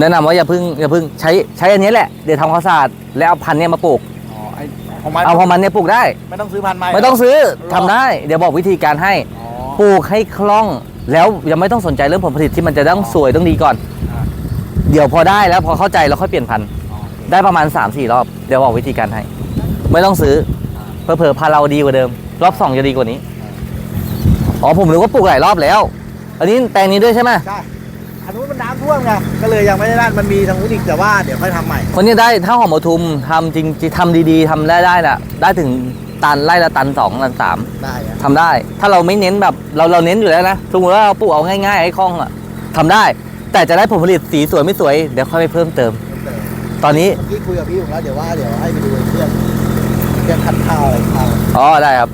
แนะนำว่าอย่าเพึ่งอย่าเพึ่งใช้ใช้อันนี้แหละ เดี๋ยวทำข้าวสารแล้วเอาพันธุ์เนี้ยมาปลูก อ๋อไอของมันเอาของมันเนี่ยปลูกได้ ไม่ต้องซื้อพันธุ์ใหม่ไม่ต้องซื้อทำได้ เดี๋ยวบอกวิธีการให้ อ๋อ ปลูกให้คล่องแล้วยังไม่ต้องสนใจเรื่องผลผลิตที่มันจะต้องสวยต้องดีก่อน อ่า เดี๋ยวพอได้แล้วพอเข้าใจแล้วค่อยเปลี่ยนพันธุ์อ๋อได้ประมาณ 3-4 รอบ เดี๋ยวบอกวิธีการให้ ไม่ต้องซื้อเผลอๆพาเราดีกว่าเดิม รอบสองจะดีกว่านี้อ๋อผมรู้ว่าปลูกหลายรอบแล้ว อันนี้แปลงนี้ด้วยใช่ไหมใช่ อันนู้นมันน้ำท่วมไงก็เลยยังไม่ได้นั่นมันมีทางนู้นอีกแต่ว่าเดี๋ยวค่อยทำใหม่ คนนี้ได้ถ้าหอมปทุมทำจริงทำดีๆทำได้ได้น่ะ ได้ถึงตันไร่ละตันสองตันสามได้อะทำได้ ถ้าเราไม่เน้นแบบเราเราเน้นอยู่แล้วนะสมมติว่าเราปลูกเอาง่ายๆให้คล่องอะทำได้ แต่จะได้ผลผลิตสีสวยไม่สวยเดี๋ยวค่อยไปเพิ่มเติม ตอนนี้เมื่อกี้คุยกับพี่ผมแล้วเดี๋ยวว่าเดี๋ยวให้ไปดูเครื่องเครื่องคัดข้าวอะไรข้าวอ๋อได้ครับ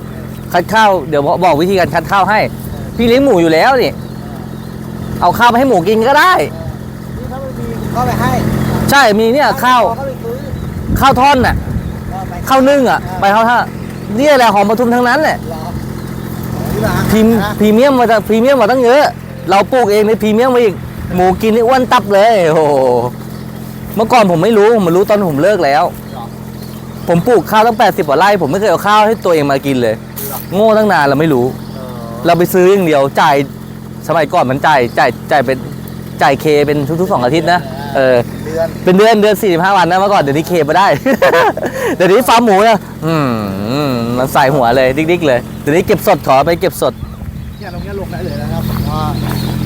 คัดข้าวเดี๋ยวบอกบอกวิธีการคัดข้าวให้ พี่เลี้ยงหมูอยู่แล้วนี่ เอาข้าวไปให้หมูกินก็ได้ นี่ถ้าไม่มีก็ไปให้ใช่มีเนี่ยข้าวก็ไปซื้อข้าวท่อนน่ะก็ไปข้าวนึ่งอะไปข้าวท่าเนี่ยแหละหอมปทุมทั้งนั้นแหละรอนี่นะพรีมพรีเมียมมาจะพรีเมียมมาตั้งเยอะ เราปลูกเองในพรีเมียมมาอีกหมูกินนี่อ้วนตับเลยโอ้โหเมื่อก่อนผมไม่รู้ผมมารู้ตอนผมเลิกแล้วผมปลูกข้าวตั้ง 80กว่าไร่ผมไม่เคยเอาข้าวให้ตัวเองมากินเลยโง่ตั้งนานเราไม่รู้ เออเราไปซื้ออย่างเดียวจ่าย สมัยก่อนมันจ่ายจ่ายจ่ายเป็นจ่ายเคเป็นทุกๆสองอาทิตย์นะเออเดือนเป็นเดือนเดือนสี่ห้าวันนะเมื่อก่อนเดี๋ยวนี้เคมาได้ เดี๋ยวนี้ฟาร์มหมูนะอืมมันใส่หัวเลย ดิ๊กๆเลยเดี๋ยวนี้เก็บสดขอไปเก็บสดเนี่ยตรงเนี้ยลงได้เลยนะครับผมว่า